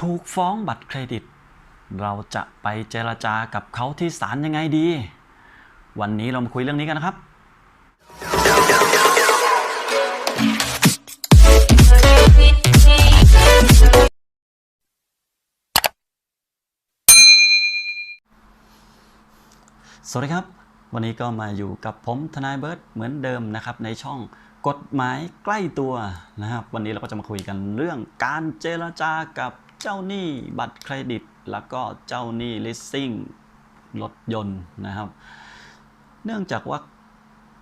ถูกฟ้องบัตรเครดิต เราจะไปเจรจากับเขาที่ศาลยังไงดี วันนี้เรามาคุยเรื่องนี้กันนะครับ สวัสดีครับ วันนี้ก็มาอยู่กับผมทนายเบิร์ตเหมือนเดิมนะครับในช่องกฎหมายใกล้ตัวนะครับ วันนี้เราก็จะมาคุยกันเรื่องการเจรจากับ เจ้าหนี้บัตรเครดิต แล้วก็เจ้าหนี้ leasing รถยนต์นะครับ เนื่องจากว่า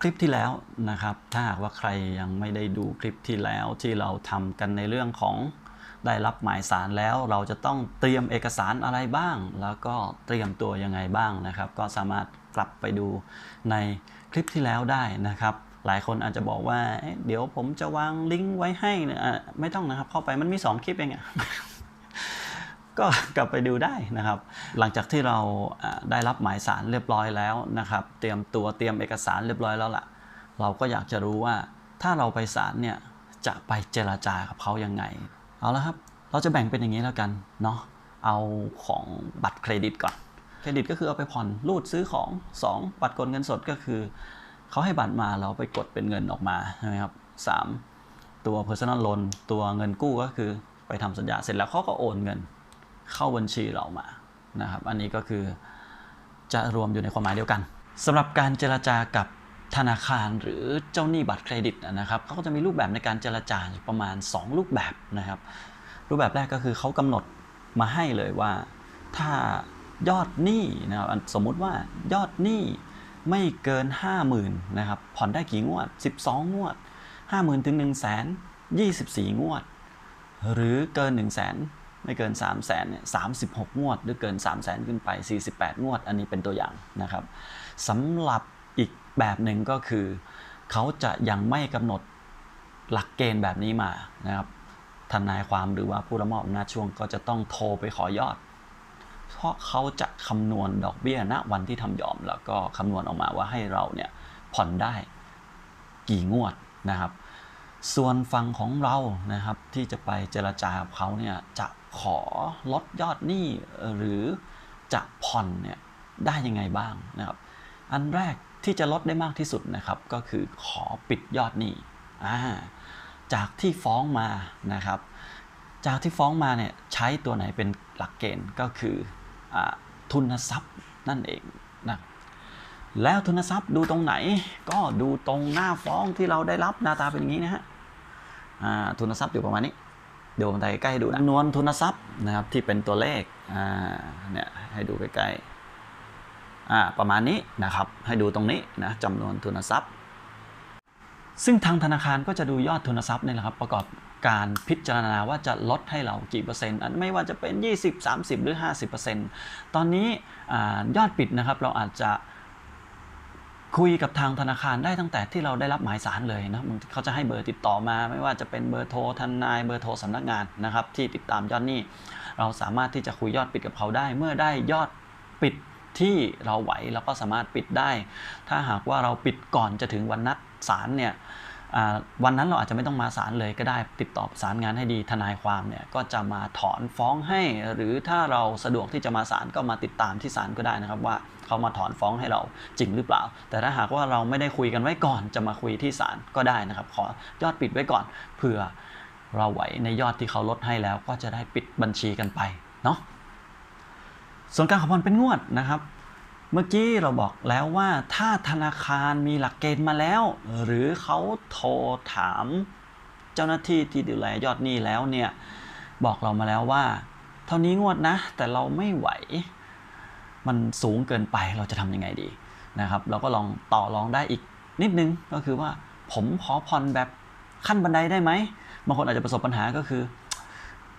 คลิปที่แล้วนะครับ ถ้าหากว่าใครยังไม่ได้ดูคลิปที่แล้วที่เราทำกันในเรื่องของได้รับหมายสารแล้วเราจะต้องเตรียมเอกสารอะไรบ้าง แล้วก็เตรียมตัวยังไงบ้างนะครับ ก็สามารถกลับไปดูในคลิปที่แล้วได้นะครับ หลายคนอาจจะบอกว่าเเดี๋ยวผมจะวางลิงก์ไว้ให้นะไม่ต้องนะครับเข้าไปมันมี 2 คลิปเองอะ ก็กลับไปดูได้นะครับ หลังจากที่เราได้รับหมายสารเรียบร้อยแล้วนะครับ เตรียมตัวเตรียมเอกสารเรียบร้อยแล้วล่ะ เราก็อยากจะรู้ว่าถ้าเราไปศาลเนี่ยจะไปเจรจากับเขายังไง เอาละครับ เราจะแบ่งเป็นอย่างนี้แล้วกันเนาะเอาของบัตรเครดิตก่อนเครดิตก็คือเอาไปผ่อนรูดซื้อของ 2 บัตรกดเงินสดก็คือเขาให้บัตรมาเราไปกดเป็นเงินออกมาใช่ไหมครับสามตัว personal loan ตัวเงินกู้ก็คือ ไปทำสัญญาเสร็จแล้วเขาก็โอนเงินเข้าบัญชีเรามานะครับ อันนี้ก็คือจะรวมอยู่ในความหมายเดียวกันสำหรับการเจรจากับธนาคารหรือเจ้าหนี้บัตรเครดิตนะครับเขาก็จะมีรูปแบบในการเจรจาอยู่ประมาณ 2 รูปแบบนะครับ รูปแบบแรกก็คือเขากำหนดมาให้เลยว่า ถ้ายอดหนี้นะครับสมมุติว่ายอดหนี้ไม่เกิน 50,000นะครับผ่อนได้กี่งวด 12 งวด 50,000ถึง1 0 0 0 0 24 งวด หรือเกิน 1 0 0 0 0แสนไม่เกิน 3 0 0 0 0เนี่ย36งวด หรือเกิน 3 0 0 0 0 0ขึ้นไป 48 งวด อันนี้เป็นตัวอย่างนะครับสำหรับอีกแบบหนึ่งก็คือ เขาจะยังไม่กำหนดหลักเกณฑ์แบบนี้มานะครับทนายความหรือว่าผู้รับมอบอำนาจช่วงก็จะต้องโทรไปขอยอด เพราะเขาจะคำนวณดอกเบี้ยณวันที่ทำยอม แล้วก็คำนวณออกมาว่าให้เราเนี่ยผ่อนได้กี่งวดนะครับ ส่วนฝั่งของเรานะครับที่จะไปเจรจากับเขาเนี่ยจะขอลดยอดหนี้หรือจะผ่อนเนี่ยได้ยังไงบ้างนะครับอันแรกที่จะลดได้มากที่สุดนะครับก็คือขอปิดยอดหนี้าจากที่ฟ้องมานะครับ จากที่ฟ้องมาเนี่ยใช้ตัวไหนเป็นหลักเกณฑ์ก็คืออทุนทรัพย์นั่นเอง แล้วทุนทรัพย์ดูตรงไหน ก็ดูตรงหน้าฟ้องที่เราได้รับหน้าตาเป็นอย่างนี้นะฮะทุนทรัพย์อยู่ประมาณนี้เดี๋ยวผมถ่ายใกล้ให้ดูนะจำนวนทุนทรัพย์นะครับที่เป็นตัวเลขเนี่ยให้ดูใกล้ๆอประมาณนี้นะครับให้ดูตรงนี้นะจำนวนทุนทรัพย์ ซึ่งทางธนาคารก็จะดูยอดทุนทรัพย์นี่แหละครับประกอบการพิจารณาว่าจะลดให้เรากี่เปอร์เซ็นต์ไม่ว่าจะเป็น 20 30 หรือ 50%ตอนนี้อยอดปิดนะครับเราอาจจะ คุยกับทางธนาคารได้ตั้งแต่ที่เราได้รับหมายสารเลยนะเขาจะให้เบอร์ติดต่อมา ไม่ว่าจะเป็นเบอร์โทรทนายเบอร์โทรสำนักงานนะครับ ที่ติดตามยอดหนี้ เราสามารถที่จะคุยยอดปิดกับเขาได้ เมื่อได้ยอดปิดที่เราไหวเราก็สามารถปิดได้ ถ้าหากว่าเราปิดก่อนจะถึงวันนัดศาลเนี่ยวันนั้นเราอาจจะไม่ต้องมาศาลเลยก็ได้ติดต่อสานงานให้ดีทนายความเนี่ยก็จะมาถอนฟ้องให้ หรือถ้าเราสะดวกที่จะมาศาลก็มาติดตามที่ศาลก็ได้นะครับว่า เขามาถอนฟ้องให้เราจริงหรือเปล่า แต่ถ้าหากว่าเราไม่ได้คุยกันไว้ก่อนจะมาคุยที่ศาลก็ได้นะครับ ขอยอดปิดไว้ก่อนเผื่อเราไหวในยอดที่เขาลดให้แล้วก็จะได้ปิดบัญชีกันไปเนาะส่วนการขอผ่อนเป็นงวดนะครับ เมื่อกี้เราบอกแล้วว่าถ้าธนาคารมีหลักเกณฑ์มาแล้ว หรือเขาโทรถามเจ้าหน้าที่ที่ดูแลยอดหนี้แล้วเนี่ยบอกเรามาแล้วว่า เท่านี้งวดนะ แต่เราไม่ไหว มันสูงเกินไปเราจะทำยังไงดีนะครับ เราก็ลองต่อรองได้อีกนิดนึงก็คือว่าผมขอผ่อนแบบขั้นบันไดได้ไหมบางคนอาจจะประสบปัญหาก็คือ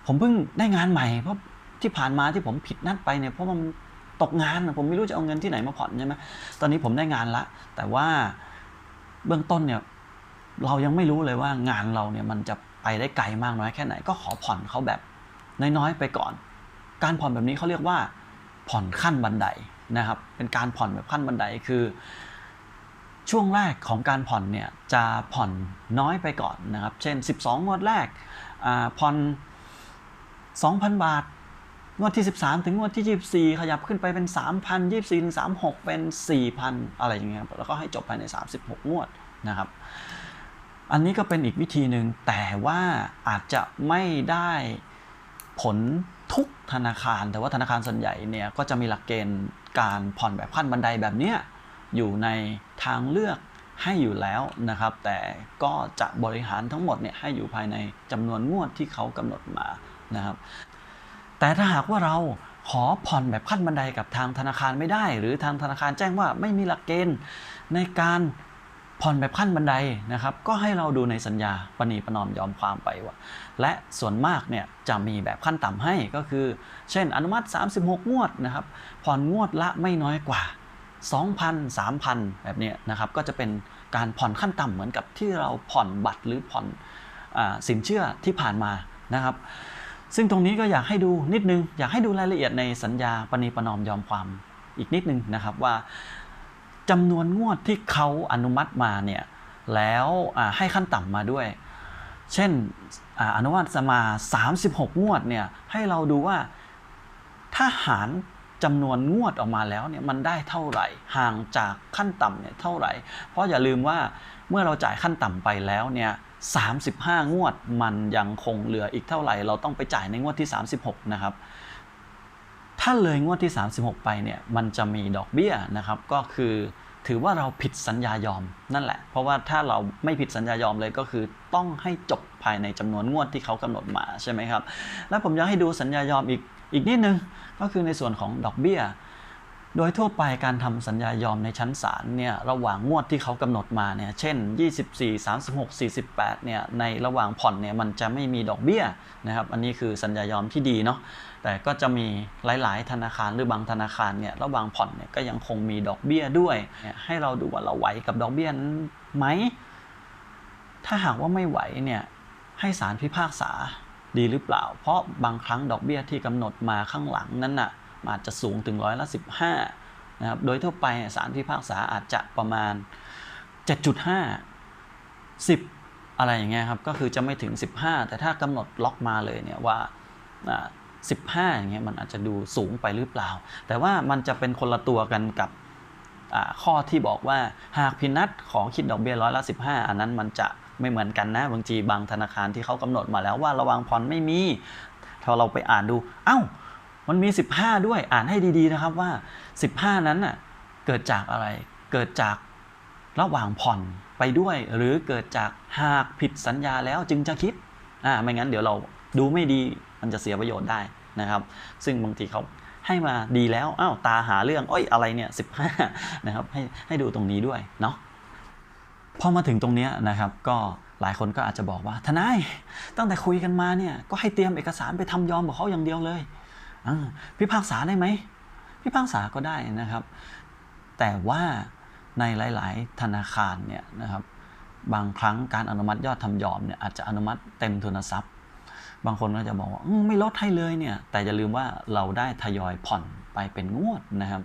ผมเพิ่งได้งานใหม่เพราะที่ผ่านมาที่ผมผิดนัดไปเนี่ยเพราะมันตกงานผมไม่รู้จะเอาเงินที่ไหนมาผ่อนใช่ไหมตอนนี้ผมได้งานละ แต่ว่าเบื้องต้นเนี่ยเรายังไม่รู้เลยว่างานเราเนี่ยมันจะไปได้ไกลมากน้อยแค่ไหน ก็ขอผ่อนเขาแบบน้อยๆไปก่อน การผ่อนแบบนี้เขาเรียกว่า ผ่อนขั้นบันไดนะครับ เป็นการผ่อนแบบขั้นบันไดคือ ช่วงแรกของการผ่อนเนี่ยจะผ่อนน้อยไปก่อนนะครับ เช่น 12งวดแรกผ่อน 2,000 บาทงวดที่ 13 ถึงงวดที่ 24 ขยับขึ้นไปเป็น 3,000 24ถึง36 เป็น 4,000 อะไรอย่างเงี้ยครับแล้วก็ให้จบภายใน 36 งวดนะครับ อันนี้ก็เป็นอีกวิธีหนึ่งแต่ว่าอาจจะไม่ได้ผล ทุกธนาคาร แต่ว่าธนาคารส่วนใหญ่เนี่ยก็จะมีหลักเกณฑ์การผ่อนแบบขั้นบันไดแบบเนี้ยอยู่ในทางเลือกให้อยู่แล้วนะครับ แต่ก็จะบริหารทั้งหมดเนี่ยให้อยู่ภายในจำนวนงวดที่เขากำหนดมานะครับ แต่ถ้าหากว่าเราขอผ่อนแบบขั้นบันไดกับทางธนาคารไม่ได้ หรือทางธนาคารแจ้งว่าไม่มีหลักเกณฑ์ในการ ผ่อนแบบขั้นบันไดนะครับ ก็ให้เราดูในสัญญาปณีประนอมยอมความไปว่า และส่วนมากเนี่ยจะมีแบบขั้นต่ำให้ก็คือ เช่น อนุมัติ 36 งวดนะครับ ผ่อนงวดละไม่น้อยกว่า 2,000 3,000 แบบเนี้ยนะครับ ก็จะเป็นการผ่อนขั้นต่ำเหมือนกับที่เราผ่อนบัตรหรือผ่อนอสินเชื่อที่ผ่านมานะครับ ซึ่งตรงนี้ก็อยากให้ดูนิดนึง อยากให้ดูรายละเอียดในสัญญาปณีประนอมยอมความอีกนิดนึงนะครับว่า จำนวนงวดที่เขาอนุมัติมาเนี่ยแล้วให้ขั้นต่ำมาด้วย เช่นอนุมัติมา 36 งวดเนี่ยให้เราดูว่าถ้าหารจำนวนงวดออกมาแล้วเนี่ยมันได้เท่าไหร่ห่างจากขั้นต่ำเนี่ยเท่าไหร่ เพราะอย่าลืมว่าเมื่อเราจ่ายขั้นต่ำไปแล้วเนี่ย35 งวดมันยังคงเหลืออีกเท่าไหร่ เราต้องไปจ่ายในงวดที่ 36 นะครับ ถ้าเลยงวดที่ 36 ไปเนี่ยมันจะมีดอกเบี้ยนะครับก็คือถือว่าเราผิดสัญญายอมนั่นแหละ เพราะว่าถ้าเราไม่ผิดสัญญายอมเลยก็คือต้องให้จบภายในจำนวนงวดที่เขากำหนดมาใช่ไหมครับ และผมอยากให้ดูสัญญายอมอีกอีกนิดนึงก็คือในส่วนของดอกเบี้ย โดยทั่วไปการทำสัญญายอมในชั้นศาลเนี่ยระหว่างงวดที่เขากำหนดมาเนี่ยเช่น 24 36 48เนี่ยในระหว่างผ่อนเนี่ยมันจะไม่มีดอกเบี้ยนะครับอันนี้คือสัญญายอมที่ดีเนาะแต่ก็จะมีหลาย ๆ ธนาคารหรือบางธนาคารเนี่ยระหว่างผ่อนเนี่ยก็ยังคงมีดอกเบี้ยด้วย ให้เราดูว่าเราไหวกับดอกเบี้ยนั้นไหม ถ้าหากว่าไม่ไหวเนี่ยให้ศาลพิพากษาดีหรือเปล่า เพราะบางครั้งดอกเบี้ยที่กำหนดมาข้างหลังนั้นน่ะ อาจจะสูงถึงร้อยละ15นะครับโดยทั่วไปศาลพิพากษาอาจจะประมาณ 7.5 10 อะไรอย่างเงี้ยครับก็คือจะไม่ถึง 15 แต่ถ้ากำหนดล็อกมาเลยเนี่ยว่า15 อย่างเงี้ยมันอาจจะดูสูงไปหรือเปล่า แต่ว่ามันจะเป็นคนละตัวกันกับข้อที่บอกว่าหากพินัดของคิดดอกเบี้ยร้อยละ15 อันนั้นมันจะไม่เหมือนกันนะบางทีบางธนาคารที่เขากำหนดมาแล้วว่าระวังผ่อนไม่มีพอเราไปอ่านดู เอ้า มันมี 15 ด้วยอ่านให้ดีๆนะครับว่า 15 นั้นน่ะเกิดจากอะไรเกิดจากระหว่างผ่อนไปด้วย หรือเกิดจากหากผิดสัญญาแล้วจึงจะคิดอ่าไม่งั้นเดี๋ยวเราดูไม่ดีมันจะเสียประโยชน์ได้นะครับ ซึ่งบางทีเขาให้มาดีแล้วอ้าวตาหาเรื่องอ้อยอะไรเนี่ย15นะครับให้ให้ดูตรงนี้ด้วยเนาะพอมาถึงตรงนี้นะครับ ก็หลายคนก็อาจจะบอกว่าทนายตั้งแต่คุยกันมาเนี่ยก็ให้เตรียมเอกสารไปทำยอมกับเขาอย่างเดียวเลย พิพากษาได้ไหมพิพากษาก็ได้นะครับ แต่ว่าในหลาย ๆ ธนาคารเนี่ยนะครับ บางครั้งการอนุมัติยอดทำยอมเนี่ยอาจจะอนุมัติเต็มทุนทรัพย์ บางคนก็จะบอกว่าไม่ลดให้เลยเนี่ย แต่อย่าลืมว่าเราได้ทยอยผ่อนไปเป็นงวดนะครับ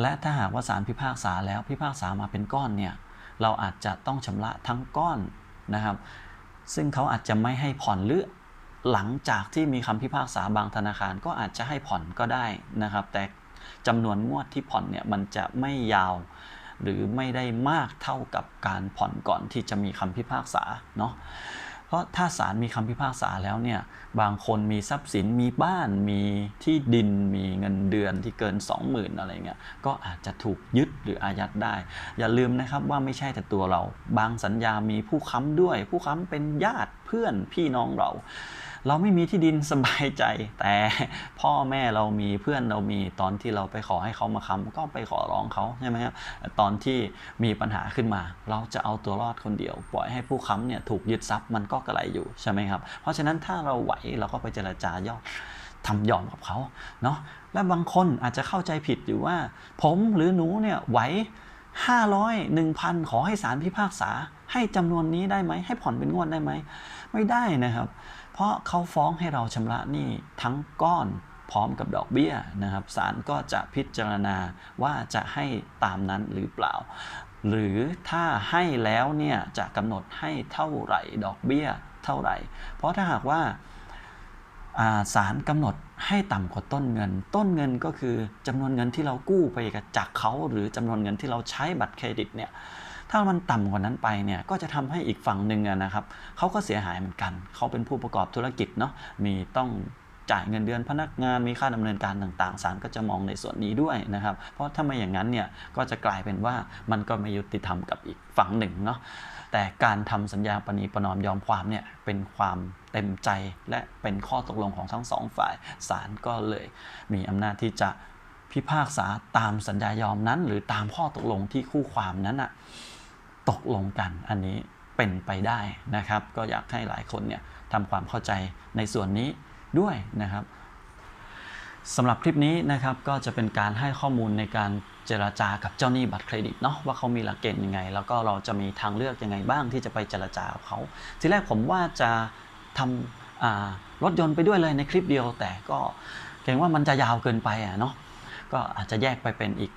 และถ้าหากว่าศาลพิพากษาแล้วพิพากษามาเป็นก้อนเนี่ย เราอาจจะต้องชำระทั้งก้อนนะครับ ซึ่งเขาอาจจะไม่ให้ผ่อนหรือ หลังจากที่มีคำพิพากษาบางธนาคารก็อาจจะให้ผ่อนก็ได้นะครับ แต่จำนวนงวดที่ผ่อนเนี่ยมันจะไม่ยาว หรือไม่ได้มากเท่ากับการผ่อนก่อนที่จะมีคำพิพากษาเนาะเพราะถ้าศาลมีคำพิพากษาแล้วเนี่ยบางคนมีทรัพย์สินมีบ้านมีที่ดินมีเงินเดือนที่เกิน 20,000อะไรเงี้ยก็อาจจะถูกยึดหรืออายัดได้ อย่าลืมนะครับว่าไม่ใช่แต่ตัวเรา บางสัญญามีผู้ค้ำด้วย ผู้ค้ำเป็นญาติเพื่อนพี่น้องเรา เราไม่มีที่ดินสบายใจ แต่พ่อแม่เรามีเพื่อนเรามีตอนที่เราไปขอให้เขามาค้ำก็ไปขอร้องเขาใช่ไหมครับตอนที่มีปัญหาขึ้นมา เราจะเอาตัวรอดคนเดียว ปล่อยให้ผู้ค้ำเนี่ยถูกยึดทรัพย์มันก็กระไรอยู่ใช่ไหมครับ เพราะฉะนั้นถ้าเราไหวเราก็ไปเจรจายอดทำยอมกับเขาเนาะและบางคนอาจจะเข้าใจผิดอยู่ว่า ผมหรือหนูเนี่ยไหว500 1,000 ขอให้ศาลพิพากษา ให้จำนวนนี้ได้ไหม ให้ผ่อนเป็นงวดได้ไหม ไม่ได้นะครับ เพราะเขาฟ้องให้เราชำระหนี้ทั้งก้อนพร้อมกับดอกเบี้ยนะครับศาลก็จะพิจารณาว่าจะให้ตามนั้นหรือเปล่า หรือถ้าให้แล้วเนี่ยจะกำหนดให้เท่าไหร่ดอกเบี้ยเท่าไหร่ เพราะถ้าหากว่าอ่าศาลกำหนดให้ต่ำกว่าต้นเงิน ต้นเงินก็คือจำนวนเงินที่เรากู้ไปจากเขาหรือจำนวนเงินที่เราใช้บัตรเครดิตเนี่ย ถ้ามันต่ำกว่านั้นไปเนี่ยก็จะทำให้อีกฝั่งหนึ่งนะครับเขาก็เสียหายเหมือนกัน เขาเป็นผู้ประกอบธุรกิจเนาะมีต้องจ่ายเงินเดือนพนักงานมีค่าดำเนินการต่างๆศาลก็จะมองในส่วนนี้ด้วยนะครับ เพราะถ้าไม่อย่างนั้นเนี่ยก็จะกลายเป็นว่ามันก็ไม่ยุติธรรมกับอีกฝั่งหนึ่งเนาะแต่การทำสัญญาปณีประนอมยอมความเนี่ยเป็นความเต็มใจและเป็นข้อตกลงของทั้งสองฝ่ายศาลก็เลยมีอำนาจที่จะพิพากษาตามสัญญายอมนั้น หรือตามข้อตกลงที่คู่ความนั้นอะ ตกลงกันอันนี้เป็นไปได้นะครับ ก็อยากให้หลายคนเนี่ยทำความเข้าใจในส่วนนี้ด้วยนะครับสำหรับคลิปนี้นะครับก็จะเป็นการให้ข้อมูลในการเจราจากับเจ้าหนี้บัตรเครดิตเนาะว่าเขามีหลักเกณฑ์ยังไง แล้วก็เราจะมีทางเลือกยังไงบ้างที่จะไปเจราจากับเขาทีแรกผมว่าจะทำรถยนต์ไปด้วยเลยในคลิปเดียว แต่ก็เกรงว่ามันจะยาวเกินไปอะเนาะก็อาจจะแยกไปเป็นอีก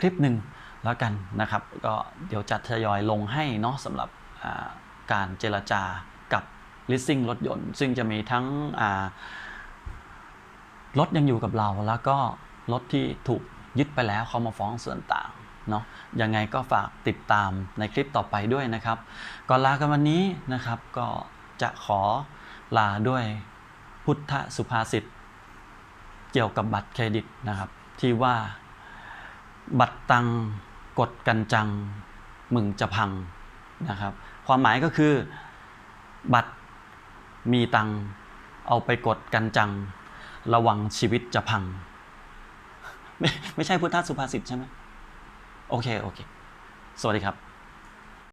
คลิปหนึ่ง แล้วกันนะครับก็เดี๋ยวจะทยอยลงให้เนาะสำหรับการเจรจากับ leasing รถยนต์ ซึ่งจะมีทั้งรถยังอยู่กับเราแล้วก็รถที่ถูกยึดไปแล้วเขามาฟ้องส่วนต่างเนาะยังไงก็ฝากติดตามในคลิปต่อไปด้วยนะครับ ก่อนลากันวันนี้นะครับ ก็จะขอลาด้วยพุทธสุภาษิตเกี่ยวกับบัตรเครดิตนะครับ ที่ว่าบัตรตัง กดกันจังมึงจะพังนะครับ ความหมายก็คือ บัตรมีตังเอาไปกดกันจัง ระวังชีวิตจะพัง ไม่ไม่ใช่พุทธสุภาษิตใช่ไหมโอเค โอเค สวัสดีครับ